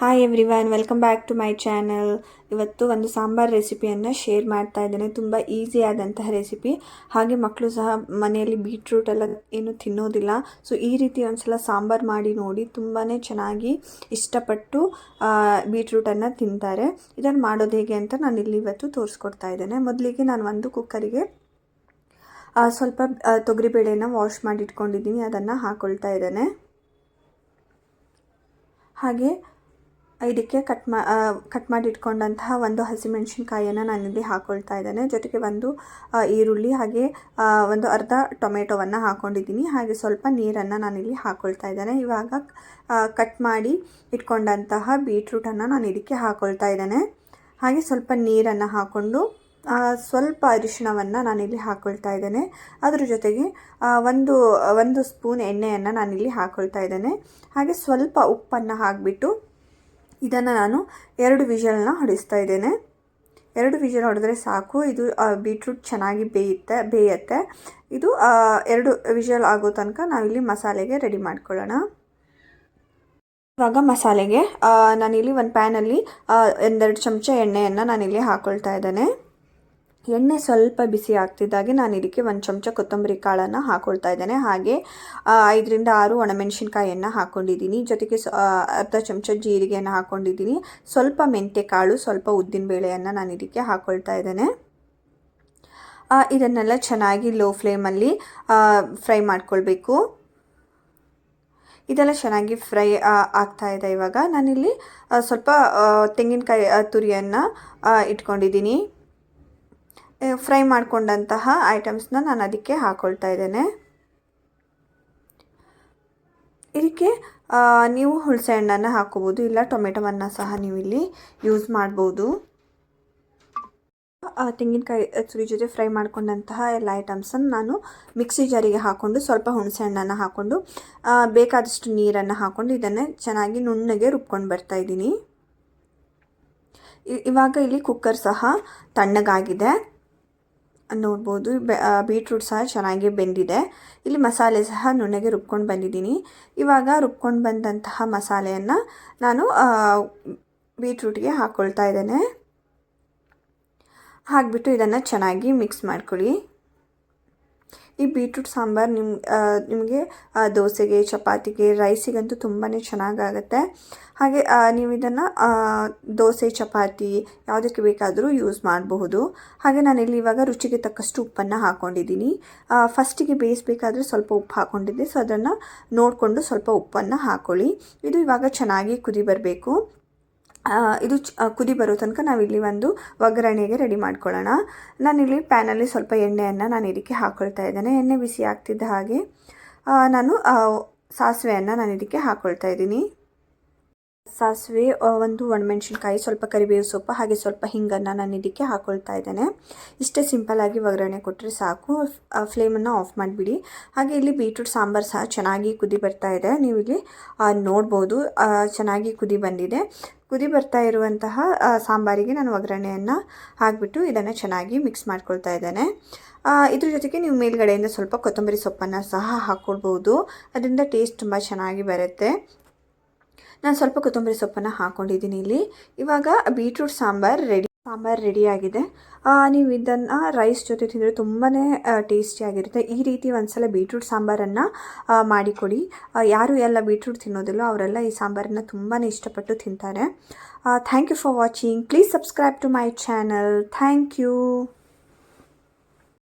Hi everyone welcome back to my channel ಇವತ್ತು ಒಂದು sambar ರೆಸಿಪಿಯನ್ನು share ಮಾಡ್ತಾ ಇದ್ದೇನೆ. ತುಂಬ ಈಸಿ ಆದಂತಹ ರೆಸಿಪಿ ಹಾಗೆ ಮಕ್ಕಳು ಸಹ ಮನೆಯಲ್ಲಿ ಬೀಟ್ರೂಟ್ ಎಲ್ಲ ಏನು ತಿನ್ನೋದಿಲ್ಲ. ಸೊ ಈ ರೀತಿ ಒಂದ್ಸಲ ಸಾಂಬಾರ್ ಮಾಡಿ ನೋಡಿ. ತುಂಬಾ ಚೆನ್ನಾಗಿ ಇಷ್ಟಪಟ್ಟು ಬೀಟ್ರೂಟನ್ನು ತಿಂತಾರೆ. ಇದನ್ನು ಮಾಡೋದು ಹೇಗೆ ಅಂತ ನಾನು ಇಲ್ಲಿ ಇವತ್ತು ತೋರಿಸ್ಕೊಡ್ತಾ ಇದ್ದೇನೆ. ಮೊದಲಿಗೆ ನಾನು ಒಂದು ಕುಕ್ಕರಿಗೆ ಸ್ವಲ್ಪ ತೊಗರಿಬೇಳೆನ ವಾಶ್ ಮಾಡಿ ಇಟ್ಕೊಂಡಿದ್ದೀನಿ. ಅದನ್ನು ಹಾಕ್ಕೊಳ್ತಾ ಇದ್ದೇನೆ. ಹಾಗೆ ಇದಕ್ಕೆ ಕಟ್ ಮಾ ಕಟ್ ಮಾಡಿ ಇಟ್ಕೊಂಡಂತಹ ಒಂದು ಹಸಿಮೆಣಸಿನ್ಕಾಯಿಯನ್ನು ನಾನಿಲ್ಲಿ ಹಾಕ್ಕೊಳ್ತಾ ಇದ್ದೇನೆ. ಜೊತೆಗೆ ಒಂದು ಈರುಳ್ಳಿ ಹಾಗೆ ಒಂದು ಅರ್ಧ ಟೊಮೆಟೊವನ್ನು ಹಾಕ್ಕೊಂಡಿದ್ದೀನಿ ಹಾಗೆ ಸ್ವಲ್ಪ ನೀರನ್ನು ನಾನಿಲ್ಲಿ ಹಾಕ್ಕೊಳ್ತಾ ಇದ್ದೇನೆ. ಇವಾಗ ಕಟ್ ಮಾಡಿ ಇಟ್ಕೊಂಡಂತಹ ಬೀಟ್ರೂಟನ್ನು ನಾನು ಇದಕ್ಕೆ ಹಾಕ್ಕೊಳ್ತಾ ಇದ್ದೇನೆ. ಹಾಗೆ ಸ್ವಲ್ಪ ನೀರನ್ನು ಹಾಕ್ಕೊಂಡು ಸ್ವಲ್ಪ ಅರಿಶಿಣವನ್ನು ನಾನಿಲ್ಲಿ ಹಾಕ್ಕೊಳ್ತಾ ಇದ್ದೇನೆ. ಅದ್ರ ಜೊತೆಗೆ ಒಂದು ಒಂದು ಸ್ಪೂನ್ ಎಣ್ಣೆಯನ್ನು ನಾನಿಲ್ಲಿ ಹಾಕ್ಕೊಳ್ತಾ ಇದ್ದೇನೆ. ಹಾಗೆ ಸ್ವಲ್ಪ ಉಪ್ಪನ್ನು ಹಾಕಿಬಿಟ್ಟು ಇದನ್ನು ನಾನು ಎರಡು ವಿಷಲನ್ನ ಹೊಡಿಸ್ತಾ ಇದ್ದೇನೆ. ಎರಡು ವಿಷಲ್ ಹೊಡೆದ್ರೆ ಸಾಕು. ಇದು ಬೀಟ್ರೂಟ್ ಚೆನ್ನಾಗಿ ಬೇಯುತ್ತೆ ಬೇಯುತ್ತೆ. ಇದು ಎರಡು ವಿಷಲ್ ಆಗೋ ತನಕ ನಾವಿಲ್ಲಿ ಮಸಾಲೆಗೆ ರೆಡಿ ಮಾಡ್ಕೊಳ್ಳೋಣ. ಇವಾಗ ಮಸಾಲೆಗೆ ನಾನಿಲ್ಲಿ ಒಂದು ಪ್ಯಾನಲ್ಲಿ ಒಂದೆರಡು ಚಮಚ ಎಣ್ಣೆಯನ್ನು ನಾನಿಲ್ಲಿ ಹಾಕ್ಕೊಳ್ತಾ ಇದ್ದೇನೆ. ಎಣ್ಣೆ ಸ್ವಲ್ಪ ಬಿಸಿ ಆಗ್ತಿದ್ದಾಗೆ ನಾನು ಇದಕ್ಕೆ ಒಂದು ಚಮಚ ಕೊತ್ತಂಬರಿ ಕಾಳನ್ನು ಹಾಕೊಳ್ತಾ ಇದ್ದೇನೆ. ಹಾಗೆ ಐದರಿಂದ ಆರು ಒಣಮೆಣಸಿನ್ಕಾಯನ್ನು ಹಾಕ್ಕೊಂಡಿದ್ದೀನಿ ಜೊತೆಗೆ ಅರ್ಧ ಚಮಚ ಜೀರಿಗೆಯನ್ನು ಹಾಕ್ಕೊಂಡಿದ್ದೀನಿ ಸ್ವಲ್ಪ ಮೆಂತ್ಯ ಕಾಳು ಸ್ವಲ್ಪ ಉದ್ದಿನ ಬೇಳೆಯನ್ನು ನಾನು ಇದಕ್ಕೆ ಹಾಕ್ಕೊಳ್ತಾ ಇದ್ದೇನೆ. ಇದನ್ನೆಲ್ಲ ಚೆನ್ನಾಗಿ ಲೋ ಫ್ಲೇಮಲ್ಲಿ ಫ್ರೈ ಮಾಡ್ಕೊಳ್ಬೇಕು. ಇದೆಲ್ಲ ಚೆನ್ನಾಗಿ ಫ್ರೈ ಆಗ್ತಾ ಇದೆ ಇವಾಗ. ನಾನಿಲ್ಲಿ ಸ್ವಲ್ಪ ತೆಂಗಿನಕಾಯಿ ತುರಿಯನ್ನು ಇಟ್ಕೊಂಡಿದ್ದೀನಿ. ಫ್ರೈ ಮಾಡಿಕೊಂಡಂತಹ ಐಟಮ್ಸ್ನ ನಾನು ಅದಕ್ಕೆ ಹಾಕ್ಕೊಳ್ತಾ ಇದ್ದೇನೆ. ಇದಕ್ಕೆ ನೀವು ಹುಣಸೆ ಹಣ್ಣನ್ನು ಹಾಕೋಬೋದು, ಇಲ್ಲ ಟೊಮೆಟೊವನ್ನು ಸಹ ನೀವು ಇಲ್ಲಿ ಯೂಸ್ ಮಾಡ್ಬೋದು. ತೆಂಗಿನಕಾಯಿ ತುರಿ ಜೊತೆ ಫ್ರೈ ಮಾಡ್ಕೊಂಡಂತಹ ಎಲ್ಲ ಐಟಮ್ಸನ್ನು ನಾನು ಮಿಕ್ಸಿ ಜಾರಿಗೆ ಹಾಕ್ಕೊಂಡು ಸ್ವಲ್ಪ ಹುಣಸೆ ಹಣ್ಣನ್ನು ಹಾಕ್ಕೊಂಡು ಬೇಕಾದಷ್ಟು ನೀರನ್ನು ಹಾಕ್ಕೊಂಡು ಇದನ್ನು ಚೆನ್ನಾಗಿ ನುಣ್ಣಗೆ ರುಬ್ಕೊಂಡು ಬರ್ತಾ ಇದ್ದೀನಿ. ಇವಾಗ ಇಲ್ಲಿ ಕುಕ್ಕರ್ ಸಹ ತಣ್ಣಗಾಗಿದೆ. ನೋಡ್ಬೋದು. ಬೀಟ್ರೂಟ್ ಸಹ ಚೆನ್ನಾಗಿ ಬೆಂದಿದೆ. ಇಲ್ಲಿ ಮಸಾಲೆ ಸಹ ನುಣ್ಣಗೆ ರುಬ್ಕೊಂಡು ಬಂದಿದ್ದೀನಿ. ಇವಾಗ ರುಬ್ಕೊಂಡು ಬಂದಂತಹ ಮಸಾಲೆಯನ್ನು ನಾನು ಬೀಟ್ರೂಟ್ಗೆ ಹಾಕ್ಕೊಳ್ತಾ ಇದ್ದೇನೆ. ಹಾಕ್ಬಿಟ್ಟು ಇದನ್ನು ಚೆನ್ನಾಗಿ ಮಿಕ್ಸ್ ಮಾಡ್ಕೊಳ್ಳಿ. ಈ ಬೀಟ್ರೂಟ್ ಸಾಂಬಾರು ನಿಮ್ಮ ನಿಮಗೆ ದೋಸೆಗೆ, ಚಪಾತಿಗೆ ರೈಸಿಗಂತೂ ತುಂಬಾ ಚೆನ್ನಾಗಾಗತ್ತೆ. ಹಾಗೆ ನೀವು ಇದನ್ನು ದೋಸೆ, ಚಪಾತಿ ಯಾವುದಕ್ಕೆ ಬೇಕಾದರೂ ಯೂಸ್ ಮಾಡಬಹುದು. ಹಾಗೆ ನಾನಿಲ್ಲಿ ಇವಾಗ ರುಚಿಗೆ ತಕ್ಕಷ್ಟು ಉಪ್ಪನ್ನು ಹಾಕ್ಕೊಂಡಿದ್ದೀನಿ ಫಸ್ಟಿಗೆ ಬೇಯಿಸಬೇಕಾದ್ರೆ ಸ್ವಲ್ಪ ಉಪ್ಪು ಹಾಕ್ಕೊಂಡಿದ್ದೆ ಸೊ, ಅದನ್ನು ನೋಡಿಕೊಂಡು ಸ್ವಲ್ಪ ಉಪ್ಪನ್ನು ಹಾಕ್ಕೊಳ್ಳಿ ಇದು ಇವಾಗ ಚೆನ್ನಾಗಿ ಕುದಿ ಬರಬೇಕು. ಇದು ಕುದಿ ಬರೋ ತನಕ ನಾವಿಲ್ಲಿ ಒಂದು ಒಗ್ಗರಣೆಗೆ ರೆಡಿ ಮಾಡ್ಕೊಳ್ಳೋಣ. ನಾನಿಲ್ಲಿ ಪ್ಯಾನಲ್ಲಿ ಸ್ವಲ್ಪ ಎಣ್ಣೆಯನ್ನು ನಾನು ಇದಕ್ಕೆ ಹಾಕ್ಕೊಳ್ತಾ ಇದ್ದೇನೆ. ಎಣ್ಣೆ ಬಿಸಿ ಆಗ್ತಿದ್ದ ಹಾಗೆ ನಾನು ಸಾಸಿವೆಯನ್ನು ನಾನು ಇದಕ್ಕೆ ಹಾಕ್ಕೊಳ್ತಾ ಇದ್ದೀನಿ. ಸಾಸಿವೆ ಒಂದು ಒಣಮೆಣ್ಸಿನ್ಕಾಯಿ, ಸ್ವಲ್ಪ ಕರಿಬೇವು ಸೊಪ್ಪು, ಹಾಗೆ ಸ್ವಲ್ಪ ಹಿಂಗನ್ನು ನಾನು ಇದಕ್ಕೆ ಹಾಕ್ಕೊಳ್ತಾ ಇದ್ದೇನೆ. ಇಷ್ಟೇ ಸಿಂಪಲ್ಲಾಗಿ ಒಗ್ಗರಣೆ ಕೊಟ್ಟರೆ ಸಾಕು. ಫ್ಲೇಮನ್ನು ಆಫ್ ಮಾಡಿಬಿಡಿ. ಹಾಗೆ ಇಲ್ಲಿ ಬೀಟ್ರೂಟ್, ಸಾಂಬಾರು ಸಹ ಚೆನ್ನಾಗಿ ಕುದಿ ಬರ್ತಾ ಇದೆ. ನೀವು ಇಲ್ಲಿ ನೋಡ್ಬೋದು. ಚೆನ್ನಾಗಿ ಕುದಿ ಬಂದಿದೆ. ಕುದಿ ಬರ್ತಾ ಇರುವಂತಹ ಸಾಂಬಾರಿಗೆ ನಾನು ಒಗ್ಗರಣೆಯನ್ನು ಹಾಕಿಬಿಟ್ಟು ಇದನ್ನು ಚೆನ್ನಾಗಿ ಮಿಕ್ಸ್ ಮಾಡ್ಕೊಳ್ತಾ ಇದ್ದೇನೆ. ಇದ್ರ ಜೊತೆಗೆ ನೀವು ಮೇಲ್ಗಡೆಯಿಂದ ಸ್ವಲ್ಪ ಕೊತ್ತಂಬರಿ ಸೊಪ್ಪನ್ನು ಸಹ ಹಾಕ್ಕೊಳ್ಬೋದು ಅದರಿಂದ ಟೇಸ್ಟ್ ತುಂಬ ಚೆನ್ನಾಗಿ ಬರುತ್ತೆ. ನಾನು ಸ್ವಲ್ಪ ಕೊತ್ತಂಬರಿ ಸೊಪ್ಪನ್ನು ಹಾಕ್ಕೊಂಡಿದ್ದೀನಿ ಇಲ್ಲಿ. ಇವಾಗ ಬೀಟ್ರೂಟ್ ಸಾಂಬಾರು ರೆಡಿ ಸಾಂಬಾರು ರೆಡಿಯಾಗಿದೆ ನೀವು ಇದನ್ನು ರೈಸ್ ಜೊತೆ ತಿಂದರೆ ತುಂಬಾ ಟೇಸ್ಟಿಯಾಗಿರುತ್ತೆ ಈ ರೀತಿ ಒಂದ್ಸಲ ಬೀಟ್ರೂಟ್ ಸಾಂಬಾರನ್ನು ಮಾಡಿಕೊಡಿ. ಯಾರು ಎಲ್ಲ ಬೀಟ್ರೂಟ್ ತಿನ್ನೋದಿಲ್ಲ ಅವರೆಲ್ಲ ಈ ಸಾಂಬಾರನ್ನು ತುಂಬಾ ಇಷ್ಟಪಟ್ಟು ತಿಂತಾರೆ. Thank you for watching please subscribe to my channel thank you